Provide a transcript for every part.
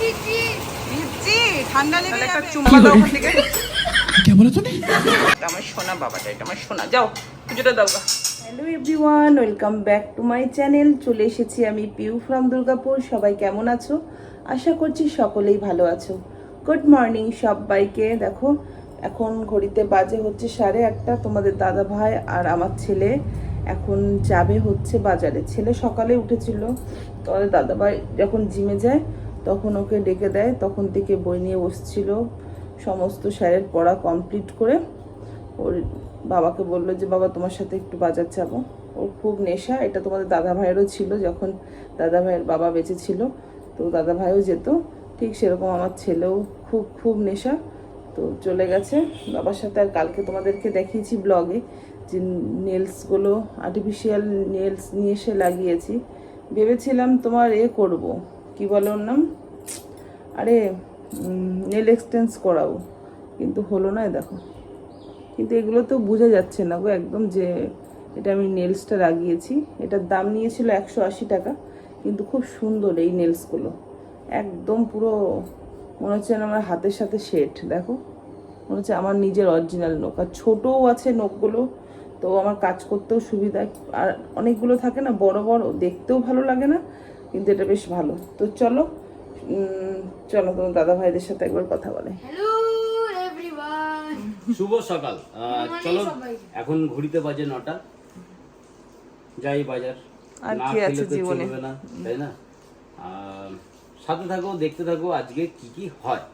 ভিজছি ঠান্ডা লেগে একটা চুম্মা দাও ওখান থেকে। এটা আমার সোনা বাবাটা এটা আমার সোনা। যাও পুজোটা দাও। গা hello everyone welcome back to my channel চলে এসেছি আমি পিউ ফ্রম দুর্গাপুর। সবাই কেমন আছো? আশা করছি সকলেই ভালো আছো। গুড মর্নিং সবাইকে। দেখো এখন ঘড়িতে বাজে হচ্ছে সাড়ে আটটা। তোমাদের দাদা ভাই আর আমার ছেলে এখন যাবে হচ্ছে বাজারে। ছেলে সকালে উঠেছিল। তোমাদের দাদা ভাই যখন জিমে যায় তখন ওকে ডেকে দেয়। তখন থেকে বই নিয়ে বসছিল। সমস্ত স্যারের পড়া কমপ্লিট করে ওর বাবাকে বলল যে, বাবা, তোমার সাথে একটু বাজার যাব ওর খুব নেশা। এটা তোমাদের দাদা ভাইয়েরও ছিল যখন দাদা ভাইয়ের বাবা বেঁচে ছিল। তো দাদা ভাইও যেত। ঠিক সেরকম আমার ছেলেও খুব খুব নেশা। তো চলে গেছে। বাবার সাথে আর কালকে তোমাদেরকে দেখিয়েছি ব্লগে যে নেলসগুলো আর্টিফিশিয়াল নেলস নিয়ে এসে লাগিয়েছি। ভেবেছিলাম তোমার এ করব। কি বলে ওর নাম? আরে নেল এক্সটেন্স করাবো কিন্তু হলো না দেখো। কিন্তু এগুলো তো বোঝা যাচ্ছে না গো একদম যে এটা আমি নেলসটা লাগিয়েছি। এটার দাম নিয়েছিল একশো আশি টাকা। কিন্তু খুব সুন্দর এই নেলসগুলো একদম পুরো, মনে হচ্ছে আমার হাতের সাথে সেট দেখো। মনে হচ্ছে আমার নিজের অরিজিনাল নখ আর ছোটও আছে নখগুলো তো আমার কাজ করতেও সুবিধা। আর অনেকগুলো থাকে না, বড় বড়, দেখতেও ভালো লাগে না। কিন্তু এটা বেশ ভালো। তো চলো চলো তোমার দাদা ভাইদের সাথে একবার কথা বলে। শুভ সকাল। চলো এখন ঘুরিতে বাজে নটা। যাই বাজার। আর না কি আছে খেলে তো জীবনে? চলবে না তাই না? সাথে থাকো দেখতে থাকো আজকে কি কি হয়।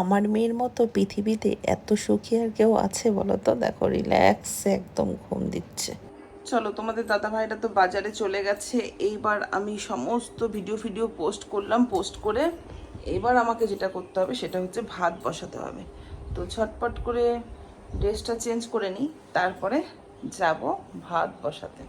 আমার মেয়ের মতো পৃথিবীতে এত সুখী আর কেউ আছে বলো তো? দেখো রিল্যাক্স একদম ঘুম দিচ্ছে। চলো, তোমাদের দাদা ভাইরা তো বাজারে চলে গেছে। এইবার আমি সমস্ত ভিডিও ভিডিও পোস্ট করলাম পোস্ট করে এবার আমাকে যেটা করতে হবে সেটা হচ্ছে ভাত বসাতে হবে। তো ছটপট করে ড্রেসটা চেঞ্জ করে নিই, তারপরে যাব ভাত বসাতে।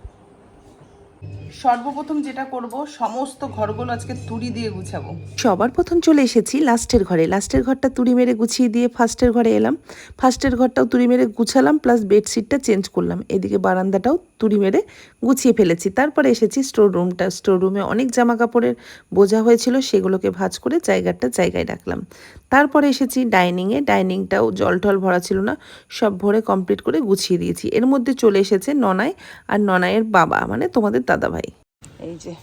সর্বপ্রথম যেটা করব, সমস্ত ঘরগুলো আজকে তুড়ি দিয়ে গুছাবো। সবার প্রথম চলে এসেছি লাস্টের ঘরে। লাস্টের ঘরটা তুড়ি মেরে গুছিয়ে দিয়ে ফার্স্টের ঘরে এলাম। ফার্স্টের ঘরটাও তুড়ি মেরে গুছালাম, প্লাস বেডশিটটা চেঞ্জ করলাম। এদিকে বারান্দাটাও তুড়ি মেরে গুছিয়ে ফেলেছি। তারপরে এসেছি স্টোর রুমটা। স্টোর রুমে অনেক জামা কাপড়ের বোঝা হয়েছিল, সেগুলোকে ভাঁজ করে জায়গাটা জায়গায় রাখলাম। তারপরে এসেছি ডাইনিংয়ে। ডাইনিংটাও জল টল ভরা ছিল না, সব ভরে কমপ্লিট করে গুছিয়ে দিয়েছি। এর মধ্যে চলে এসেছে ননাই আর ননাইয়ের বাবা মানে তোমাদের দাদা ভাই এই যে।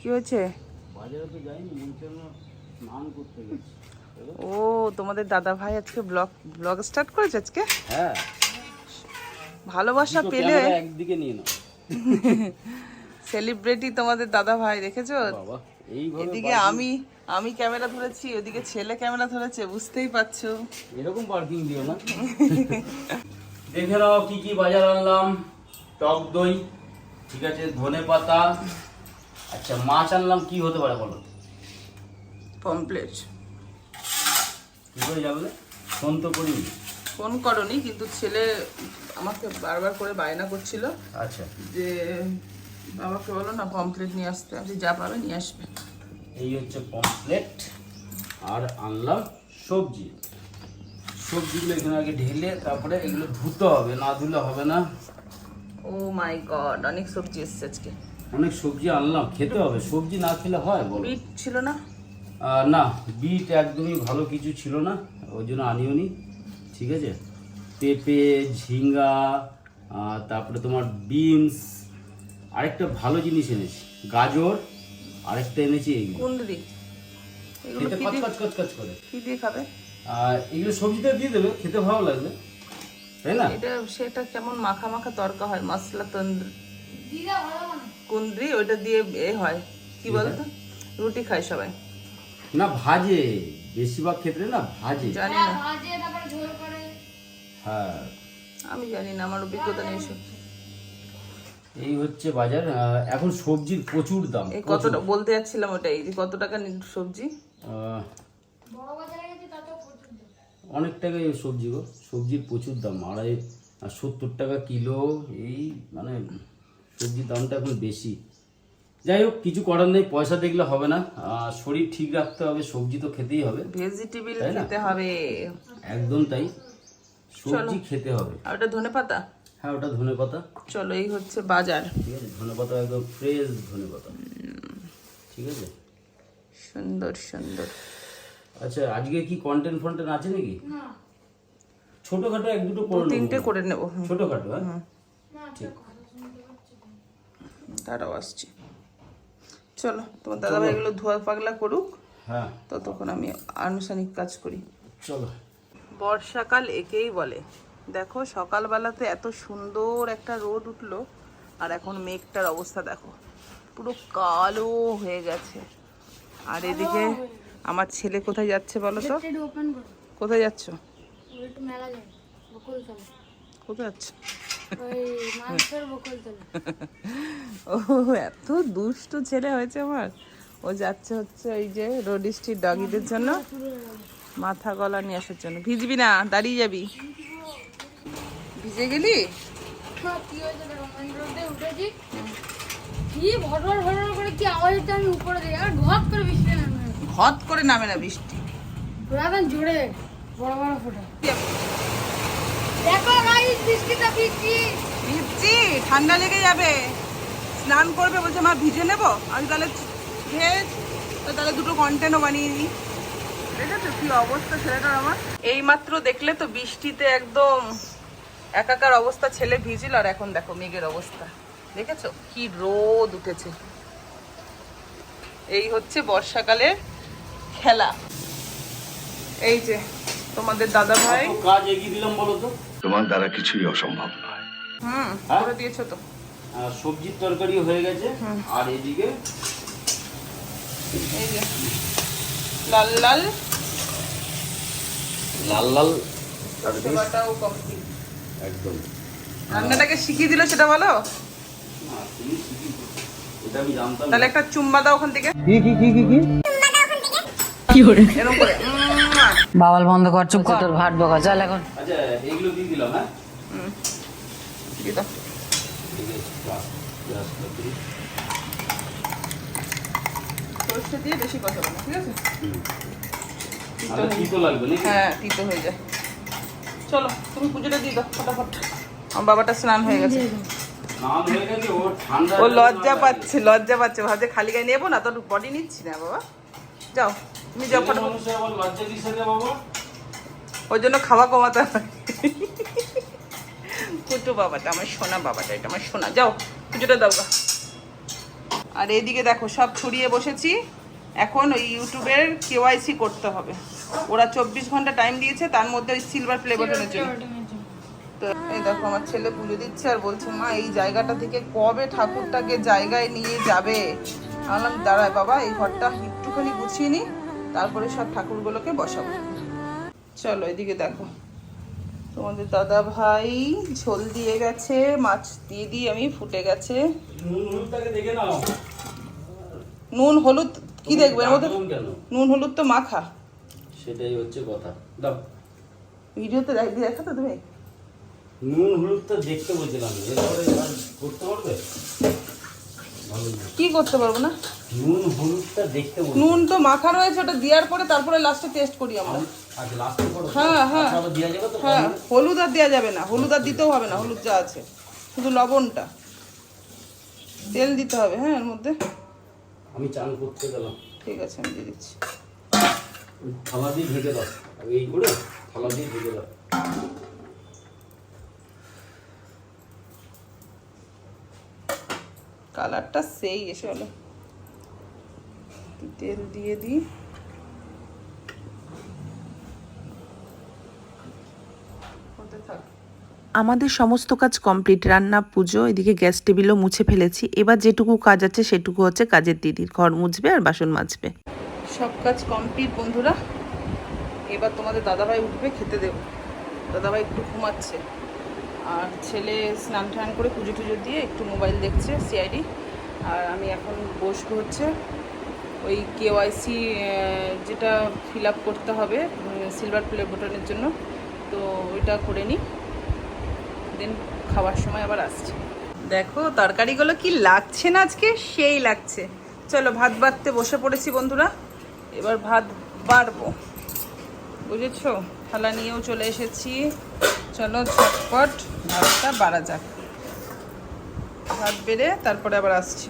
কি হয়েছে? ও তোমাদের দাদা ভাই আজকে ব্লগ ব্লগ স্টার্ট করেছে আজকে? হ্যাঁ। ভালোবাসা পেলে। একদিকে নিয়ে নাও। সেলিব্রিটি তোমাদের দাদা ভাই দেখেছ? এদিকে আমি আমি ক্যামেরা ধরেছি ওদিকে ছেলে ক্যামেরা ধরেছে বুঝতেই পারছ। এরকম পার্কিং দিও না। দেখে নাও কি কি বাজার আনলাম টক দই। ঠিক আছে ধনে পাতা। আচ্ছা মাছ আনলাম কি হতে পারে বলো? কমপ্লিট কি করে যাবে ফোন তো করিনি। ফোন করনি কিন্তু ছেলে আমাকে বারবার করে বায়না করছিল আচ্ছা। যে বাবাকে বলো না পমপ্লেট নিয়ে আসতে। বলছি, যা পাবে নিয়ে আসবে। এই হচ্ছে পমপ্লেট আর আনলাম সবজি। সবজিগুলো এখানে আগে ঢেলে তারপরে এগুলো ধুতে হবে না ধুলে হবে না। ও মাই গড অনেক সবজি এসছে আজকে। অনেক সবজি আনলাম খেতে হবে। সবজি না খেলে হয় বলো? বিট ছিল না? না বিট একদমই ভালো কিছু ছিল না ওই জন্য আনিও নি ঠিক আছে? পেঁপে ঝিঙ্গা তারপরে তোমার বিনস আরেকটা ভালো জিনিস এনেছি গাজর আরেকটা এনেছি এইগুলো কুন্দ্রি এগুলো খেতে করে। কি দিয়ে খাবে? আর এগুলো সবজিটা দিয়ে দেবে খেতে ভালো লাগবে। তাই না? এটা সেটা কেমন মাখা মাখা তরকা হয়? মশলা তন্দ্র মানে কুন্দ্রি ওটা দিয়ে এ হয়। কি বলতো? রুটি খায় সবাই। না ভাজে। বেশিরভাগ ক্ষেত্রে না ভাজে। জানি হ্যাঁ না। ভাজে তারপরে ঝোল করে। হ্যাঁ। আমি জানি না আমার অভিজ্ঞতা নেই এসব। এই হচ্ছে বাজার। আহ, এখন সবজির প্রচুর দাম এই কতটা বলতে যাচ্ছিলাম ওটাই যে কত টাকা সবজি আহ, বড় বাজারে গেছি তত প্রচুর দাম। অনেক টাকাই সবজি গো। সবজির প্রচুর দাম আড়াই আর সত্তর টাকা কিলো এই মানে সবজির দামটা এখন বেশি। যাই হোক কিছু করার নেই পয়সা দেখলে হবে না। শরীর ঠিক রাখতে হবে সবজি তো খেতেই হবে ভেজিটেবল খেতে হবে। একদম তাই সবজি খেতে হবে। আর ওটা ধনে পাতা? হ্যাঁ ওটা ধনে পাতা। চলো এই হচ্ছে বাজার। ঠিক আছে ধনে পাতা একদম ফ্রেশ ধনে পাতা। ঠিক আছে? সুন্দর সুন্দর। আচ্ছা আজকে কি কন্টেন্ট ফন্টেন্ট আছে নাকি? না। ছোটখাটো এক দুটো করে নেব। তিনটে করে নেব ছোটখাটো হ্যাঁ? না একটা কথা শুনতে পাচ্ছি তারাও আসছে। চলো তোমার দাদাভাই এগুলো ধোয়া পাগলা করুক হ্যাঁ। ততক্ষণ আমি আনুষ্ঠানিক কাজ করি। চলো। বর্ষাকাল একেই বলে। দেখো সকালবেলাতে এত সুন্দর একটা রোদ উঠল আর এখন মেঘটার অবস্থা দেখো। পুরো কালো হয়ে গেছে। আর এদিকে আমার ছেলে কোথায় যাচ্ছে বলো তো? কোথায় যাচ্ছ? কোথায় যাচ্ছ? ও এত দুষ্ট ছেলে হয়েছে আমার। ও যাচ্ছে হচ্ছে ওই যে রোড স্ট্রিট ডগিদের জন্য। মাথা গলা নিয়ে আসার জন্য। ভিজবি না দাঁড়িয়ে যাবি। ভিজে গেলি? কি উঠেছি। কি ভটর ভটর করে কি আওয়াজ আমি উপরে দেখি। আর করে বৃষ্টি নামে। হট করে নামে না বৃষ্টি। জোরে বড় বড় ফোটা। দেখো গাইস বৃষ্টিটা ভিজছি। ভিজছি ঠান্ডা লেগে যাবে। স্নান করবে বলছে মা ভিজে নেব? আমি তাহলে ভেজ তো তাহলে দুটো কন্টেনও বানিয়ে দিই। দেখেছ কি অবস্থা ছেলেটার আমার? এই মাত্র দেখলে তো বৃষ্টিতে একদম একাকার অবস্থা ছেলে ভিজিল আর এখন দেখো মেঘের অবস্থা। দেখেছ? কি রোদ উঠেছে। এই হচ্ছে বর্ষাকালের খেলা। এই যে তোমাদের দাদা ভাই। কাজ এগিয়ে দিলাম বলো তো। তোমার দ্বারা কিছুই অসম্ভব নয়। হুম হ্যাঁ? করে দিয়েছ তো। সবজির তরকারি হয়ে গেছে। আর এদিকে এই যে লাল লাল। লাল লাল সেবাটাও কমপ্লিট একদম। রান্নাটাকে শিখিয়ে দিল সেটা বলো না, তুমি ঠিকই বলছো। এটা আমি জানতাম তাহলে একটা চুম্বা দাও ওখান থেকে। এরকম করে উম্মা। বাবাল বন্ধ কর চুপ কর। তোর ভাট বকা চল এখন। আচ্ছা এইগুলো দিয়ে দিলাম হ্যাঁ? দিয়ে দাও। ঠিক আছে বাস, পেঁয়াজ কাকুরি। সর্ষে দিয়ে বেশি কষাবো না ঠিক আছে? তিতো হয়ে- তিতো লাগবে হ্যাঁ তিতো হয়ে যায়। চলো তুমি পুজোটা দিয়ে দাও ফটাফট। আমার বাবাটা স্নান হয়ে গেছে। স্নান হয়ে গেছে ও ও লজ্জা পাচ্ছে লজ্জা পাচ্ছে। ভাবছে খালি গায়ে নেব না তোর বডি নিচ্ছি না বাবা। যাও। তুমি বাবা? ওই জন্য খাওয়া কমাতে হয় কুটু বাবাটা আমার সোনা বাবাটা এটা আমার সোনা। যাও পুজোটা দাও আর এদিকে দেখো সব ছড়িয়ে বসেছি। এখন ওই ইউটিউবের কেওয়াইসি করতে হবে। ওরা চব্বিশ ঘণ্টা টাইম দিয়েছে তার মধ্যে ওই সিলভার প্লে বাটনের জন্য। তো এই দেখো আমার ছেলে পুজো দিচ্ছে আর বলছে মা এই জায়গাটা থেকে কবে ঠাকুরটাকে জায়গায় নিয়ে যাবে? আমি দাঁড়ায় বাবা এই ঘরটা একটুখানি গুছিয়ে নি। তারপরে সব ঠাকুরগুলোকে বসাবো। চলো এদিকে দেখো। তোমাদের দাদা ভাই ঝোল দিয়ে গেছে মাছ দিয়ে দিয়ে আমি ফুটে গেছে। নুন হলুদ কি দেখবে? নুন হলুদ তো মাখা। সেটাই হচ্ছে কথা। দাও। ভিডিওতে দেখ দেখা তো তুমি। নুন হলুদটা দেখতে বলছিলাম। এরপরে করতে পারবে। কি করতে পারব না? নুন হলুদটা দেখতে নুন তো মাখা রয়েছে ওটা দেওয়ার পরে তারপরে লাস্টে টেস্ট করি আমরা। আচ্ছা হ্যাঁ, হ্যাঁ। আচ্ছা, আবার দেওয়া যাবে তো হ্যাঁ হলুদ আর দেওয়া যাবে না। হলুদ আর দিতেও হবে না হলুদ যা আছে। শুধু লবণটা। তেল দিতে হবে হ্যাঁ এর মধ্যে? আমি চান করতে গেলাম। ঠিক আছে আমি দিয়ে দিচ্ছি। থালা দিয়ে ঢেকে দাও। আর এই করে থালা দিয়ে ঢেকে দাও। কালারটা সেই এসে হলো তেল দিয়ে দিই। হতে থাক। আমাদের সমস্ত কাজ কমপ্লিট রান্না পুজো এদিকে গ্যাস টেবিলও মুছে ফেলেছি। এবার যেটুকু কাজ আছে সেটুকু হচ্ছে কাজের দিদির ঘর মুছবে আর বাসন মাজবে। সব কাজ কমপ্লিট বন্ধুরা। এবার তোমাদের দাদাভাই উঠবে খেতে দেব। দাদাভাই একটু ঘুমাচ্ছে। আর ছেলে স্নান টান করে পুজো টুজো দিয়ে একটু মোবাইল দেখছে সিআইডি আর আমি এখন বসবো হচ্ছে ওই কেওয়াইসি যেটা ফিল আপ করতে হবে সিলভার প্লে বটনের জন্য। তো ওইটা করে নিই। দেন খাওয়ার সময় আবার আসছি। দেখো, তরকারিগুলো কি লাগছে না আজকে? সেই লাগছে। চলো ভাত বাড়তে বসে পড়েছি বন্ধুরা। এবার ভাত বাড়বো। বুঝেছ? থালা নিয়েও চলে এসেছি। চলো ঝটপট ভাতটা বাড়া যাক। ভাত বেড়ে তারপরে আবার আসছি।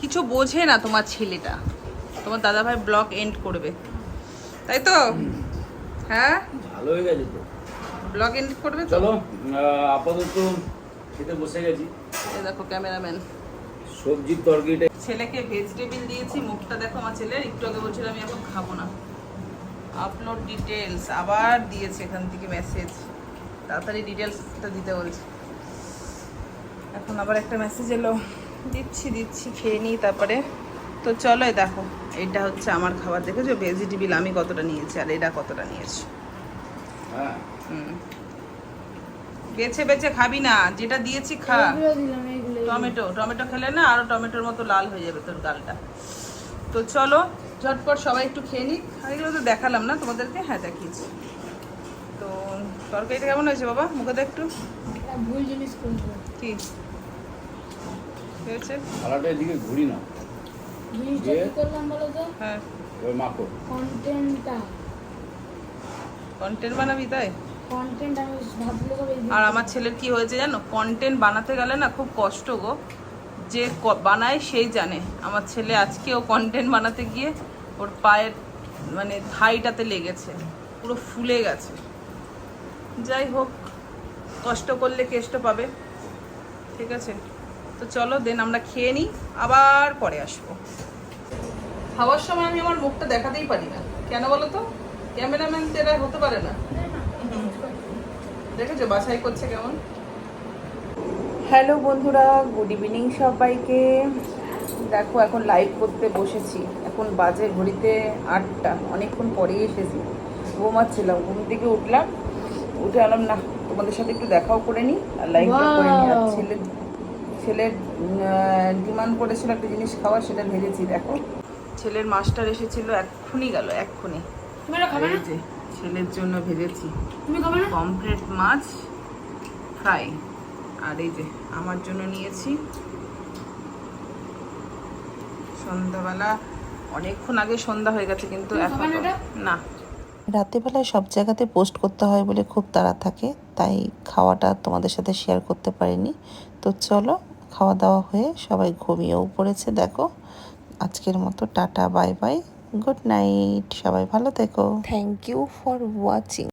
কিছু বোঝে না তোমার ছেলেটা। তোমার দাদাভাই ব্লগ এন্ড করবে। তাই তো? হ্যাঁ? ভালো হয়ে গেছে তো। ব্লগ এন্ড করবে চলো আপাতত খেতে বসে গেছি। এই দেখো ক্যামেরাম্যান। সবজির তরকারিটা ছেলেকে ভেজিটেবিল দিয়েছি মুখটা দেখো আমার ছেলের। একটু আগে বলছিল আমি এখন খাব না। আপলোড ডিটেলস আবার দিয়েছে এখান থেকে মেসেজ তাড়াতাড়ি ডিটেলসটা দিতে বলছে। এখন আবার একটা মেসেজ এলো। দিচ্ছি দিচ্ছি খেয়ে নিই তারপরে। তো চলো দেখো এটা হচ্ছে আমার খাবার। দেখেছ? ভেজিটেবিল আমি কতটা নিয়েছি আর এটা কতটা নিয়েছি। হ্যাঁ। হুম। বেছে বেছে খাবি না যেটা দিয়েছি খা। এগুলো দিলাম এইগুলো টমেটো টমেটো খেলে না আরও টমেটোর মতো লাল হয়ে যাবে তোর গালটা। তো চলো ঝটপট সবাই একটু খেয়ে নিক। আর এগুলো তো দেখালাম না তোমাদেরকে? হ্যাঁ দেখিয়েছি। তো তরকারিটা কেমন হয়েছে বাবা? মুখে তো একটু? ভুল জিনিস কি? হয়েছে? থালাটা এদিকে ঘুরি না। জিনিসটা কি করলাম বলো তো? হ্যাঁ। ওই মাখো। কন্টেন্টটা কন্টেন্ট বানাবি তাই? কন্টেন্ট আমি ভাবলে আর আমার ছেলের কি হয়েছে জানো? কন্টেন্ট বানাতে গেলে না খুব কষ্ট গো। যে বানায় সেই জানে। আমার ছেলে আজকে ও কন্টেন্ট বানাতে গিয়ে ওর পায়ের মানে থাইটাতে লেগেছে। পুরো ফুলে গেছে। যাই হোক, কষ্ট করলে কেষ্ট পাবে। ঠিক আছে? তো চলো দেন আমরা খেয়ে নিই, আবার পরে আসব। খাওয়ার সময় আমি আমার মুখটা দেখাতেই পারি না। কেন বলো তো? ক্যামেরাম্যান তেরা হতে পারে না। দেখেছ বাছাই করছে কেমন? হ্যালো বন্ধুরা গুড ইভিনিং সবাইকে। দেখো এখন লাইভ করতে বসেছি। এখন বাজে ঘড়িতে আটটা। অনেকক্ষণ পরেই এসেছি। ঘুমাচ্ছিলাম। ঘুম থেকে উঠলাম। উঠে আলাম না তোমাদের সাথে একটু দেখাও করে নিই। আর লাইভটা করে নিই। আর Wow! ছেলের ছেলের ডিমান্ড করেছিল একটা জিনিস খাওয়া সেটা ভেজেছি দেখো। ছেলের মাস্টার এসেছিল এক্ষুনি গেল এক্ষুনি। ছেলের জন্য ভেজেছি। পমফ্রেট মাছ ফ্রাই আর এই যে আমার জন্য নিয়েছি। সন্ধ্যাবেলা অনেকক্ষণ আগে সন্ধ্যা হয়ে গেছে কিন্তু এখন না রাতেবেলায় সব জায়গাতে পোস্ট করতে হয় বলে খুব তাড়া থাকে তাই খাওয়াটা তোমাদের সাথে শেয়ার করতে পারিনি। তো চলো খাওয়া দাওয়া হয়ে সবাই ঘুমিয়েও পড়েছে দেখো। আজকের মতো tata bye bye good night সবাই ভালো থেকো। Thank you for watching